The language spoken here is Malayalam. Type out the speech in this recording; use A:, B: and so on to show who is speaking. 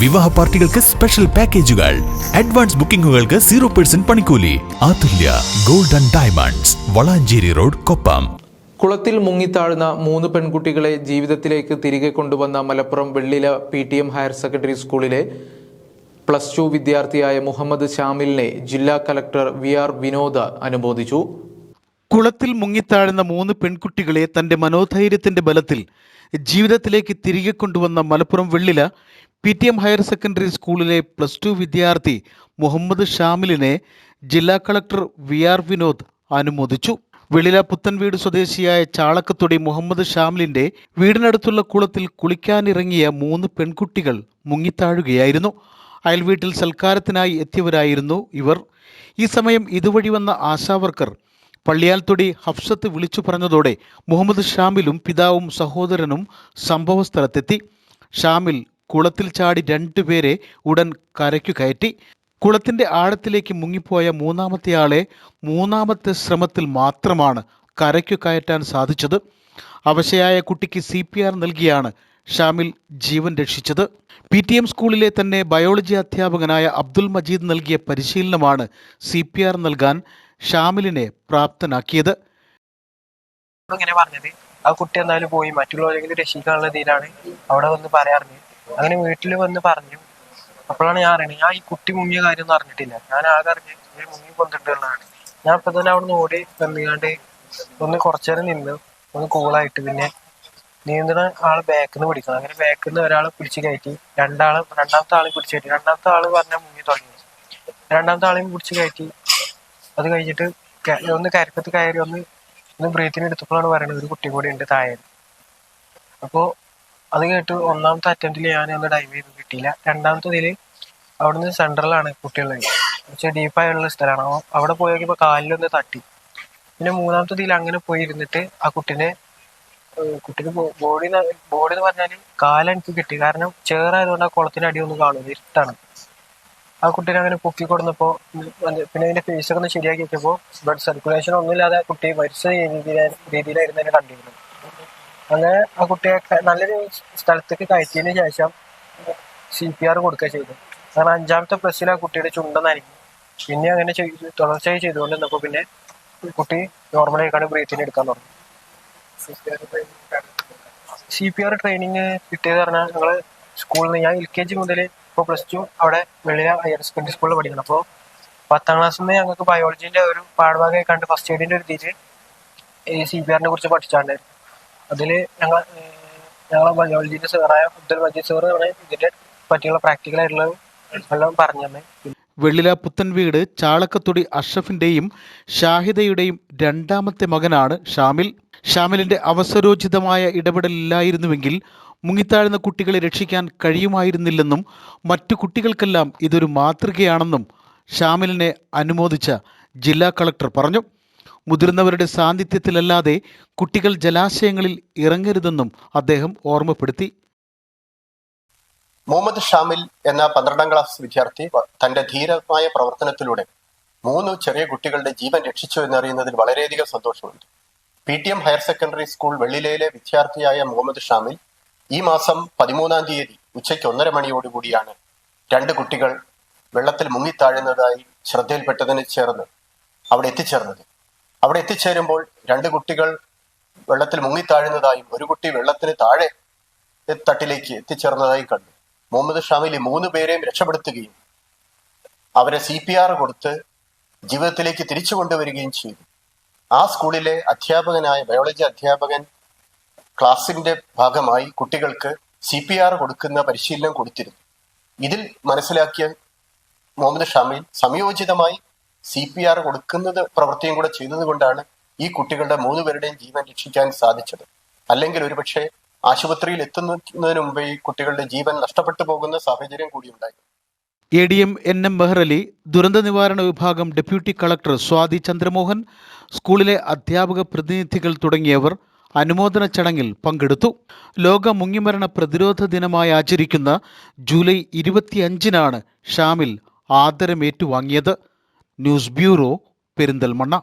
A: വിവാഹ പാർട്ടികൾക്ക് സ്പെഷ്യൽ പാക്കേജുകൾ അഡ്വാൻസ് ബുക്കിംഗുകൾക്ക് സീറോ പെർസെന്റ് പണിക്കൂലി. Athulya golden and diamonds Valanchery road Koppam.
B: കുളത്തിൽ മുങ്ങിത്താഴ്ന്ന മൂന്ന് പെൺകുട്ടികളെ ജീവിതത്തിലേക്ക് തിരികെ കൊണ്ടുവന്ന Malappuram Vellila P T M higher secondary സ്കൂളിലെ പ്ലസ് ടു വിദ്യാർത്ഥിയായ മുഹമ്മദ് ഷാമിലിനെ ജില്ലാ കലക്ടർ വി ആർ വിനോദ് അനുമോദിച്ചു.
C: കുളത്തിൽ മുങ്ങിത്താഴ്ന്ന മൂന്ന് പെൺകുട്ടികളെ തന്റെ മനോധൈര്യത്തിന്റെ ബലത്തിൽ ജീവിതത്തിലേക്ക് തിരികെ കൊണ്ടുവന്ന Malappuram Vellila P T M higher secondary സ്കൂളിലെ പ്ലസ് ടു വിദ്യാർത്ഥി മുഹമ്മദ് ഷാമിലിനെ ജില്ലാ കളക്ടർ വി ആർ വിനോദ് അനുമോദിച്ചു. വെളില പുത്തൻവീട് സ്വദേശിയായ ചാളക്കത്തൊടി മുഹമ്മദ് ഷാമിലിന്റെ വീടിനടുത്തുള്ള കുളത്തിൽ കുളിക്കാനിറങ്ങിയ മൂന്ന് പെൺകുട്ടികൾ മുങ്ങിത്താഴുകയായിരുന്നു. അയൽവീട്ടിൽ സൽക്കാരത്തിനായി എത്തിയവരായിരുന്നു ഇവർ. ഈ സമയം ഇതുവഴി വന്ന ആശാവർക്കർ പള്ളിയാൽത്തൊടി ഹഫ്സത്ത് വിളിച്ചു പറഞ്ഞതോടെ മുഹമ്മദ് ഷാമിലും പിതാവും സഹോദരനും സംഭവസ്ഥലത്തെത്തി. ഷാമിൽ കുളത്തിൽ ചാടി രണ്ടുപേരെ ഉടൻ കരയ്ക്കു കയറ്റി. കുളത്തിന്റെ ആഴത്തിലേക്ക് മുങ്ങിപ്പോയ മൂന്നാമത്തെ ആളെ മൂന്നാമത്തെ ശ്രമത്തിൽ മാത്രമാണ് കരയ്ക്കു കയറ്റാൻ സാധിച്ചത്. അവശയായ കുട്ടിക്ക് സി പി ആർ നൽകിയാണ് ഷാമിൽ ജീവൻ രക്ഷിച്ചത്. പി ടി എം സ്കൂളിലെ തന്നെ ബയോളജി അധ്യാപകനായ അബ്ദുൽ മജീദ് നൽകിയ പരിശീലനമാണ് സി പി ആർ നൽകാൻ ഷാമിലിനെ പ്രാപ്തനാക്കിയത്.
D: പറഞ്ഞത്. ആ കുട്ടി എന്തായാലും പോയി മറ്റുള്ളവരെങ്കിലും രക്ഷിക്കാനുള്ള ഇതിലാണ് അവിടെ വന്ന് പറയാറുണ്ട്. അങ്ങനെ വീട്ടിൽ വന്ന് പറഞ്ഞു. അപ്പോഴാണ് ഞാൻ അറിയണത് ഞാൻ ഈ കുട്ടി മുങ്ങിയ കാര്യം ഒന്നും അറിഞ്ഞിട്ടില്ല. ഞാൻ ആകെ അറിഞ്ഞ് ഈ മുങ്ങി കൊണ്ടിട്ടുള്ളതാണ് ഞാൻ ഇപ്പൊ തന്നെ അവിടെ നിന്ന് ഓടി വന്നുകാണ്ട് ഒന്ന് കുറച്ചേരം നിന്ന് ഒന്ന് കൂളായിട്ട് പിന്നെ നീന്തണ ആൾ ബാക്കിൽ നിന്ന് പിടിക്കണം. അങ്ങനെ ബാക്കിൽ നിന്ന് ഒരാളെ പിടിച്ച് കയറ്റി രണ്ടാൾ രണ്ടാമത്തെ ആളെ പിടിച്ച് കയറ്റി. രണ്ടാമത്തെ ആൾ പറഞ്ഞാൽ മുങ്ങി തുടങ്ങി. രണ്ടാമത്തെ ആളെയും പിടിച്ച് കയറ്റി. അത് കഴിഞ്ഞിട്ട് ഒന്ന് കരക്കത്ത് കയറി ഒന്ന് ഒന്ന് ബ്രീത്തിന് എടുത്തപ്പോഴാണ് പറയുന്നത് ഒരു കുട്ടി കൂടി ഉണ്ട് താഴെ. അപ്പോ അത് കേട്ട് ഒന്നാമത്തെ അറ്റംപ്റ്റിൽ ഞാൻ ഒന്ന് ഡൈവ് ചെയ്ത് കിട്ടിയില്ല. രണ്ടാമത്തതിൽ അവിടുന്ന് സെൻട്രലാണ് കുട്ടികളുടെ പക്ഷേ ഡീപ്പായുള്ള സ്ഥലമാണ്. അവിടെ പോയി നോക്കിയപ്പോൾ കാലിലൊന്ന് തട്ടി. പിന്നെ മൂന്നാമത്തെ ഇതിൽ അങ്ങനെ പോയി ഇരുന്നിട്ട് ആ കുട്ടീനെ കുട്ടിക്ക് ബോഡി ബോഡി എന്ന് പറഞ്ഞാൽ കാലെനിക്ക് കിട്ടി. കാരണം ചേറായതുകൊണ്ട് ആ കുളത്തിന് അടി ഒന്നും കാണും ഇരുട്ടാണ്. ആ കുട്ടീനെ അങ്ങനെ പൊക്കി കൊടുന്നപ്പോ പിന്നെ അതിന്റെ ഫേസ് ഒക്കെ ഒന്ന് ശരിയാക്കി വെച്ചപ്പോൾ ബ്ലഡ് സർക്കുലേഷൻ ഒന്നുമില്ലാതെ ആ കുട്ടി മരിച്ച രീതിയിലാ- രീതിയിലായിരുന്നു കണ്ടിരുന്നത്. അങ്ങനെ ആ കുട്ടിയെ നല്ലൊരു സ്ഥലത്തേക്ക് കയറ്റിയതിന് ശേഷം സി പി ആർ കൊടുക്കുക ചെയ്തു. കാരണം അഞ്ചാമത്തെ പ്ലസ്സിൽ ആ കുട്ടിയുടെ ചുണ്ടെന്നായിരിക്കും പിന്നെ അങ്ങനെ ചെയ്തു തുടർച്ചയായി ചെയ്തുകൊണ്ട് നിന്നപ്പോ പിന്നെ കുട്ടി നോർമലായിക്കാണ് ബ്രീത്തിന് എടുക്കാൻ തുടങ്ങി. സി പി ആർ ട്രെയിനിങ് കിട്ടിയത് പറഞ്ഞാൽ ഞങ്ങൾ സ്കൂളിൽ നിന്ന് ഞാൻ എൽ കെ ജി മുതൽ ഇപ്പോൾ പ്ലസ് ടു അവിടെ വെള്ളില ഹയർ സെക്കൻഡറി സ്കൂളിൽ പഠിക്കണം. അപ്പോൾ പത്താം ക്ലാസ്സിൽ നിന്ന് ഞങ്ങൾക്ക് ബയോളജീന്റെ ഒരു പാഠഭാഗമായി കണ്ട് ഫസ്റ്റ് എയ്ഡിന്റെ ഒരു രീതിയിൽ ഈ സി പി ആറിനെ കുറിച്ച് പഠിച്ചാണ്ടായിരുന്നു. അതിൽ ഞങ്ങൾ ഞങ്ങളെ ബയോളജിന്റെ സാറായ അബ്ദുൽ മജീദ് സാറ് ഇതിന്റെ പറ്റിയുള്ള പ്രാക്ടിക്കൽ ആയിട്ടുള്ള പറഞ്ഞു തന്നെ.
C: വെള്ളില പുത്തൻവീട് ചാളക്കത്തൊടി അഷ്റഫിന്റെയും ഷാഹിദയുടെയും രണ്ടാമത്തെ മകനാണ് ഷാമിൽ. ഷാമിലിന്റെ അവസരോചിതമായ ഇടപെടലില്ലായിരുന്നുവെങ്കിൽ മുങ്ങിത്താഴ്ന്ന കുട്ടികളെ രക്ഷിക്കാൻ കഴിയുമായിരുന്നില്ലെന്നും മറ്റു കുട്ടികൾക്കെല്ലാം ഇതൊരു മാതൃകയാണെന്നും ഷാമിലിനെ അനുമോദിച്ച ജില്ലാ കളക്ടർ പറഞ്ഞു. മുതിർന്നവരുടെ സാന്നിധ്യത്തിലല്ലാതെ കുട്ടികൾ ജലാശയങ്ങളിൽ ഇറങ്ങരുതെന്നും അദ്ദേഹം ഓർമ്മപ്പെടുത്തി.
E: മുഹമ്മദ് ഷാമിൽ എന്ന പന്ത്രണ്ടാം ക്ലാസ് വിദ്യാർത്ഥി തന്റെ ധീരമായ പ്രവർത്തനത്തിലൂടെ മൂന്ന് ചെറിയ കുട്ടികളുടെ ജീവൻ രക്ഷിച്ചു എന്നറിയുന്നതിൽ വളരെയധികം സന്തോഷമുണ്ട്. P T M higher secondary school വെള്ളിലയിലെ വിദ്യാർത്ഥിയായ മുഹമ്മദ് ഷാമിൽ ഈ മാസം പതിമൂന്നാം തീയതി ഉച്ചയ്ക്ക് ഒന്നര മണിയോടുകൂടിയാണ് രണ്ട് കുട്ടികൾ വെള്ളത്തിൽ മുങ്ങിത്താഴുന്നതായി ശ്രദ്ധയിൽപ്പെട്ടതിന് ചേർന്ന് അവിടെ എത്തിച്ചേർന്നത്. അവിടെ എത്തിച്ചേരുമ്പോൾ രണ്ട് കുട്ടികൾ വെള്ളത്തിൽ മുങ്ങിത്താഴുന്നതായും ഒരു കുട്ടി വെള്ളത്തിന് താഴെ തട്ടിലേക്ക് എത്തിച്ചേർന്നതായും കണ്ടു. മുഹമ്മദ് ഷാമിലി മൂന്ന് പേരെയും രക്ഷപ്പെടുത്തുകയും അവരെ സി പി ആർ കൊടുത്ത് ജീവിതത്തിലേക്ക് തിരിച്ചു കൊണ്ടുവരികയും ചെയ്തു. ആ സ്കൂളിലെ അധ്യാപകനായ ബയോളജി അധ്യാപകൻ ക്ലാസിന്റെ ഭാഗമായി കുട്ടികൾക്ക് സി പി ആർ കൊടുക്കുന്ന പരിശീലനം കൊടുത്തിരുന്നു. ഇതിൽ മനസ്സിലാക്കിയ മുഹമ്മദ് ഷാമിൽ സംയോജിതമായി സി പി ആർ കൊടുക്കുന്നത് പ്രവൃത്തിയും കൂടെ ചെയ്തത് കൊണ്ടാണ് ഈ കുട്ടികളുടെ മൂന്ന് പേരുടെയും ജീവൻ രക്ഷിക്കാൻ സാധിച്ചത്. അല്ലെങ്കിൽ ഒരുപക്ഷെ ആശുപത്രിയിൽ എത്തുന്നതിന് മുമ്പേ ഈ കുട്ടികളുടെ ജീവൻ നഷ്ടപ്പെട്ടു പോകുന്ന സാഹചര്യം കൂടി ഉണ്ടായി.
C: A D M N M Mehrali ദുരന്ത നിവാരണ വിഭാഗം ഡെപ്യൂട്ടി കളക്ടർ സ്വാതി ചന്ദ്രമോഹൻ സ്കൂളിലെ അധ്യാപക പ്രതിനിധികൾ തുടങ്ങിയവർ അനുമോദന ചടങ്ങിൽ പങ്കെടുത്തു. ലോക മുങ്ങിമരണ പ്രതിരോധ ദിനമായി ആചരിക്കുന്ന ജൂലൈ ഇരുപത്തിയഞ്ചിനാണ് ഷാമിൽ ആദരമേറ്റുവാങ്ങിയത്. News bureau Perinthalmanna.